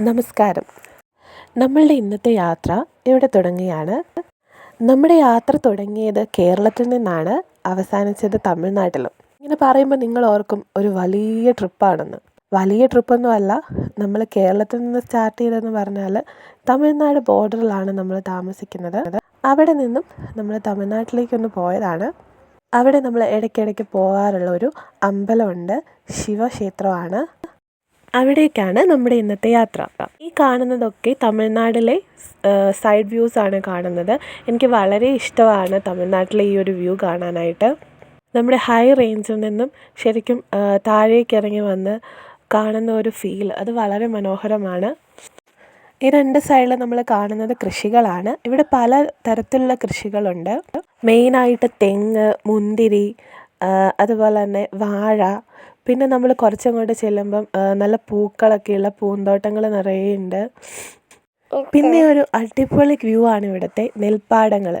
നമസ്കാരം. നമ്മളുടെ ഇന്നത്തെ യാത്ര ഇവിടെ തുടങ്ങുകയാണ് നമ്മുടെ യാത്ര തുടങ്ങിയത് കേരളത്തിൽ നിന്നാണ് അവസാനിച്ചത് തമിഴ്നാട്ടിലും. ഇങ്ങനെ പറയുമ്പോൾ നിങ്ങൾ ഓർക്കും ഒരു വലിയ ട്രിപ്പാണെന്ന്. വലിയ ട്രിപ്പൊന്നുമല്ല നമ്മൾ കേരളത്തിൽ നിന്ന് സ്റ്റാർട്ട് ചെയ്തതെന്ന് പറഞ്ഞാൽ തമിഴ്നാട് ബോർഡറിലാണ് നമ്മൾ താമസിക്കുന്നത്. അവിടെ നിന്നും നമ്മൾ തമിഴ്നാട്ടിലേക്കൊന്ന് പോയതാണ്. അവിടെ നമ്മൾ ഇടയ്ക്കിടയ്ക്ക് പോകാറുള്ള ഒരു അമ്പലമുണ്ട് ശിവക്ഷേത്രമാണ്. അവിടേക്കാണ് നമ്മുടെ ഇന്നത്തെ യാത്ര. ഈ കാണുന്നതൊക്കെ തമിഴ്നാട്ടിലെ സൈഡ് വ്യൂസ് ആണ് കാണുന്നത്. എനിക്ക് വളരെ ഇഷ്ടമാണ് തമിഴ്നാട്ടിലെ ഈ ഒരു വ്യൂ കാണാനായിട്ട്. നമ്മുടെ ഹൈ റേഞ്ചിൽ നിന്നും ശരിക്കും താഴേക്ക് ഇറങ്ങി വന്ന് കാണുന്ന ഒരു ഫീൽ അത് വളരെ മനോഹരമാണ്. ഈ രണ്ട് സൈഡിൽ നമ്മൾ കാണുന്നത് കൃഷികളാണ്. ഇവിടെ പല തരത്തിലുള്ള കൃഷികളുണ്ട്. മെയിനായിട്ട് തെങ്ങ് മുന്തിരി അതുപോലെ തന്നെ വാഴ പിന്നെ നമ്മൾ കുറച്ചങ്ങോട്ട് ചെല്ലുമ്പം നല്ല പൂക്കളൊക്കെയുള്ള പൂന്തോട്ടങ്ങൾ നിറയെ ഉണ്ട് പിന്നെ ഒരു അടിപൊളി വ്യൂ ആണ് ഇവിടുത്തെ നെൽപ്പാടങ്ങൾ.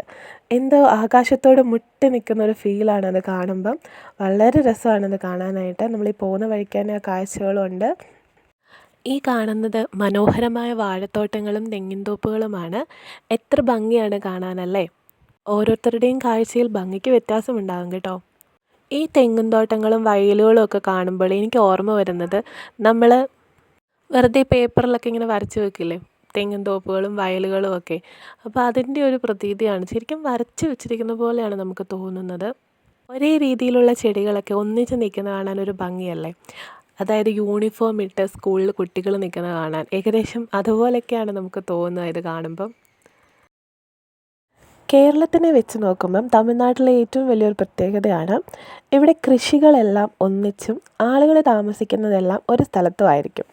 എന്തോ ആകാശത്തോട് മുട്ടി നിൽക്കുന്ന ഒരു ഫീലാണ് അത് കാണുമ്പം. വളരെ രസമാണ് അത് കാണാനായിട്ട്. നമ്മൾ ഈ പോകുന്ന വഴിക്ക് തന്നെ ആ കാഴ്ചകളും ഉണ്ട് ഈ കാണുന്നത് മനോഹരമായ വാഴത്തോട്ടങ്ങളും തെങ്ങിൻതോപ്പുകളുമാണ്. എത്ര ഭംഗിയാണ് കാണാനല്ലേ ഓരോരുത്തരുടെയും കാഴ്ചയിൽ ഭംഗിക്ക് വ്യത്യാസമുണ്ടാകും കേട്ടോ. ഈ തെങ്ങും തോട്ടങ്ങളും വയലുകളും ഒക്കെ കാണുമ്പോൾ എനിക്ക് ഓർമ്മ വരുന്നത് നമ്മൾ വെറുതെ പേപ്പറിലൊക്കെ ഇങ്ങനെ വരച്ച് വെക്കില്ലേ? തെങ്ങും തോപ്പുകളും വയലുകളും ഒക്കെ. അപ്പോൾ അതിന്റെ ഒരു പ്രതീതിയാണ്. ശരിക്കും വരച്ച് വെച്ചിരിക്കുന്ന പോലെയാണ് നമുക്ക് തോന്നുന്നത്. ഒരേ രീതിയിലുള്ള ചെടികളൊക്കെ ഒന്നിച്ച് നിൽക്കുന്ന കാണാൻ ഒരു ഭംഗിയല്ലേ? അതായത് യൂണിഫോം ഇട്ട് സ്കൂളിൽ കുട്ടികൾ നിൽക്കുന്ന കാണാൻ. ഏകദേശം അതുപോലെയൊക്കെയാണ് നമുക്ക് തോന്നുന്നത് ഇത് കാണുമ്പം. കേരളത്തിനെ വെച്ച് നോക്കുമ്പം തമിഴ്നാട്ടിലെ ഏറ്റവും വലിയൊരു പ്രത്യേകതയാണ് ഇവിടെ കൃഷികളെല്ലാം ഒന്നിച്ചും ആളുകൾ താമസിക്കുന്നതെല്ലാം ഒരു സ്ഥലത്തുമായിരിക്കും.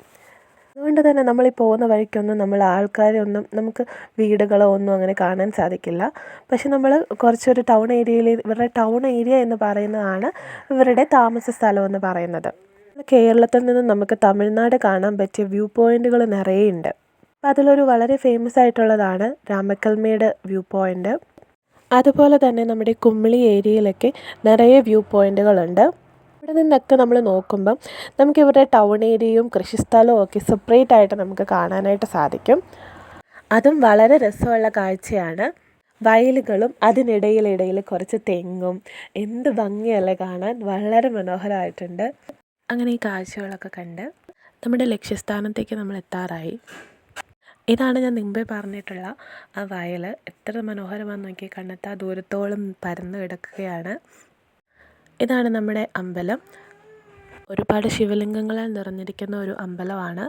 അതുകൊണ്ട് തന്നെ നമ്മൾ ഈ പോകുന്ന വഴിക്കൊന്നും നമ്മൾ ആൾക്കാരെ ഒന്നും നമുക്ക് വീടുകളോ ഒന്നും അങ്ങനെ കാണാൻ സാധിക്കില്ല. പക്ഷെ നമ്മൾ കുറച്ചൊരു ടൗൺ ഏരിയയിൽ ഇവരുടെ ടൗൺ ഏരിയ എന്ന് പറയുന്നതാണ് ഇവരുടെ താമസ സ്ഥലം എന്ന് പറയുന്നത്. കേരളത്തിൽ നിന്ന് നമുക്ക് തമിഴ്നാട് കാണാൻ പറ്റിയ വ്യൂ പോയിന്റുകൾ നിറയെ അപ്പോൾ അതിലൊരു വളരെ ഫേമസ് ആയിട്ടുള്ളതാണ് രാമക്കൽമേട് വ്യൂ പോയിന്റ് അതുപോലെ തന്നെ നമ്മുടെ കുമിളി ഏരിയയിലൊക്കെ നിറയെ വ്യൂ പോയിന്റുകളുണ്ട് ഇവിടെ നിന്നൊക്കെ നമ്മൾ നോക്കുമ്പം നമുക്ക് ടൗൺ ഏരിയയും കൃഷിസ്ഥലവും ഒക്കെ സെപ്പറേറ്റ് ആയിട്ട് നമുക്ക് കാണാനായിട്ട് സാധിക്കും. അതും വളരെ രസമുള്ള കാഴ്ചയാണ്. വയലുകളും അതിനിടയിലിടയിൽ കുറച്ച് തെങ്ങും എന്ത് ഭംഗിയല്ലേ കാണാൻ. വളരെ മനോഹരമായിട്ടുണ്ട്. അങ്ങനെ ഈ കാഴ്ചകളൊക്കെ കണ്ട് നമ്മുടെ ലക്ഷ്യസ്ഥാനത്തേക്ക് നമ്മൾ എത്താറായി. ഇതാണ് ഞാൻ മുമ്പേ പറഞ്ഞിട്ടുള്ള ആ വയൽ. എത്ര മനോഹരമാണെന്ന് നോക്കി കണ്ണെത്താ ദൂരത്തോളം പരന്നു കിടക്കുകയാണ്. ഇതാണ് നമ്മുടെ അമ്പലം. ഒരുപാട് ശിവലിംഗങ്ങളാൽ നിറഞ്ഞിരിക്കുന്ന ഒരു അമ്പലമാണ്.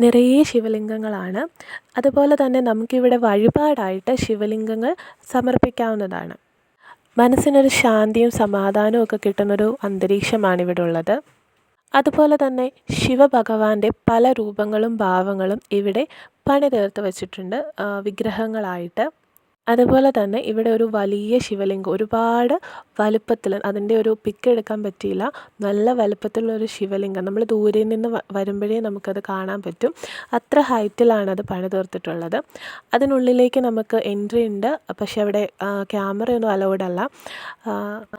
നിറയെ ശിവലിംഗങ്ങളാണ്. അതുപോലെ തന്നെ നമുക്കിവിടെ വഴിപാടായിട്ട് ശിവലിംഗങ്ങൾ സമർപ്പിക്കാവുന്നതാണ്. മനസ്സിനൊരു ശാന്തിയും സമാധാനവും ഒക്കെ കിട്ടുന്നൊരു അന്തരീക്ഷമാണ് ഇവിടെ ഉള്ളത് അതുപോലെ തന്നെ ശിവഭഗവാന്റെ പല രൂപങ്ങളും ഭാവങ്ങളും ഇവിടെ പണിതീർത്ത് വച്ചിട്ടുണ്ട് വിഗ്രഹങ്ങളായിട്ട്. അതുപോലെ തന്നെ ഇവിടെ ഒരു വലിയ ശിവലിംഗം. ഒരുപാട് വലുപ്പത്തിൽ അതിന്റെ ഒരു പിക്ക് എടുക്കാൻ പറ്റിയില്ല. നല്ല വലുപ്പത്തിലുള്ള ഒരു ശിവലിംഗം. നമ്മൾ ദൂരെ നിന്ന് വരുമ്പോഴേ നമുക്കത് കാണാൻ പറ്റും. അത്ര ഹൈറ്റിലാണ് അത് പണിതീർത്തിട്ടുള്ളത് അതിനുള്ളിലേക്ക് നമുക്ക് എൻട്രി ഉണ്ട്. പക്ഷെ അവിടെ ക്യാമറയൊന്നും അലൗഡ് അല്ല.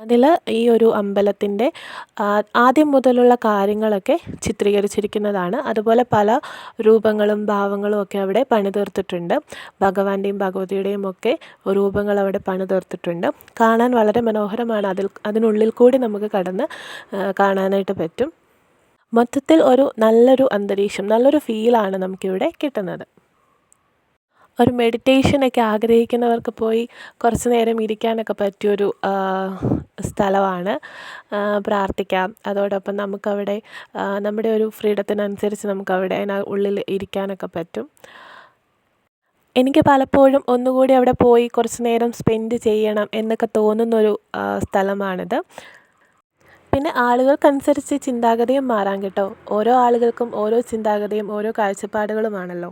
അതിൽ ഈ ഒരു അമ്പലത്തിന്റെ ആദ്യം മുതലുള്ള കാര്യങ്ങളൊക്കെ ചിത്രീകരിച്ചിരിക്കുന്നതാണ്. അതുപോലെ പല രൂപങ്ങളും ഭാവങ്ങളും ഒക്കെ അവിടെ പണിതീർത്തിട്ടുണ്ട് ഭഗവാന്റെയും ഭഗവതിയുടെയും ഒക്കെ രൂപങ്ങൾ അവിടെ പണിതീർത്തിട്ടുണ്ട്. കാണാൻ വളരെ മനോഹരമാണ്. അതിൽ അതിനുള്ളിൽ കൂടി നമുക്ക് കടന്ന് കാണാനായിട്ട് പറ്റും. മൊത്തത്തിൽ ഒരു നല്ലൊരു അന്തരീക്ഷം നല്ലൊരു ഫീലാണ് നമുക്കിവിടെ കിട്ടുന്നത്. ഒരു മെഡിറ്റേഷനൊക്കെ ആഗ്രഹിക്കുന്നവർക്ക് പോയി കുറച്ച് നേരം ഇരിക്കാനൊക്കെ പറ്റിയൊരു സ്ഥലമാണ്. പ്രാർത്ഥിക്കാം. അതോടൊപ്പം നമുക്കവിടെ നമ്മുടെ ഒരു ഫ്രീഡത്തിനനുസരിച്ച് നമുക്കവിടെ ഉള്ളിൽ ഇരിക്കാനൊക്കെ പറ്റും. എനിക്ക് പലപ്പോഴും ഒന്നുകൂടി അവിടെ പോയി കുറച്ച് നേരം സ്പെൻഡ് ചെയ്യണം എന്നൊക്കെ തോന്നുന്നൊരു സ്ഥലമാണിത്. പിന്നെ ആളുകൾക്കനുസരിച്ച് ചിന്താഗതിയും മാറാം കേട്ടോ. ഓരോ ആളുകൾക്കും ഓരോ ചിന്താഗതിയും ഓരോ കാഴ്ചപ്പാടുകളുമാണല്ലോ.